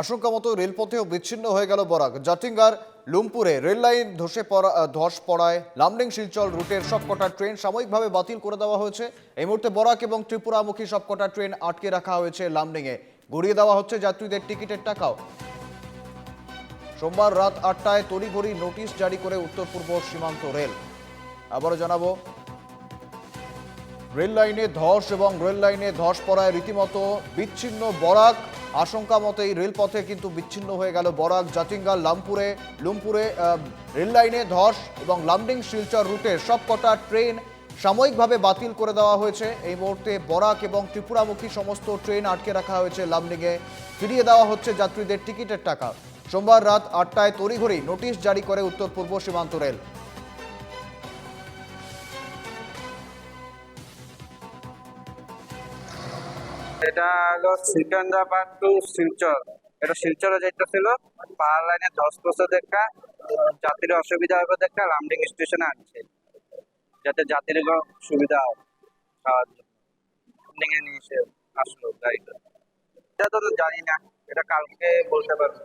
আশঙ্কা মতো রেলপথেও বিচ্ছিন্ন হয়ে গেল বরাক। জাটিঙ্গার লুমপুরে রেল লাইন ধসে পড়া ধস পড়ায় লামডিং শিলচর রুটের সবকটা ট্রেন সাময়িকভাবে বাতিল করে দেওয়া হয়েছে। এই মুহূর্তে বরাক এবং ত্রিপুরামুখী সবকটা ট্রেন আটকে রাখা হয়েছে লামডিংয়ে। গড়িয়ে দেওয়া হচ্ছে যাত্রীদের টিকিটের টাকাও। সোমবার রাত আটটায় তড়িঘড়ি নোটিশ জারি করে উত্তর পূর্ব সীমান্ত রেল। আবারও জানাব রেল লাইনে ধস এবং রেল লাইনে ধস পড়ায় রীতিমতো বিচ্ছিন্ন বরাক। আশঙ্কা মতেই রেলপথে কিন্তু বিচ্ছিন্ন হয়ে গেল বরাক জাতিঙ্গা লামপুরে, লুমপুরে রেল লাইনে ধস এবং লামডিং শিলচর রুটের সবকটা ট্রেন সাময়িকভাবে বাতিল করে দেওয়া হয়েছে। এই মুহূর্তে বরাক এবং ত্রিপুরামুখী সমস্ত ট্রেন আটকে রাখা হয়েছে লামডিংয়ে। ফিরিয়ে দেওয়া হচ্ছে যাত্রীদের টিকিটের টাকা। সোমবার রাত আটটায় তড়িঘড়ি নোটিশ জারি করে উত্তর পূর্ব সীমান্ত রেল। এটা হলো সিকান্দ্রাবাদ টু শিলচর। এটা শিলচরে যেতেছিল পাহাড় লাইনে ধস বছর দেখা, যাত্রীর অসুবিধা হবে দেখা রামডিং স্টেশনে আনছে। যাতে যাত্রীর সুবিধা হয়, খাওয়ার জন্য। নিয়ে এসে আসলো গাড়িটা। এটা তো জানি না, এটা কালকে বলতে পারব।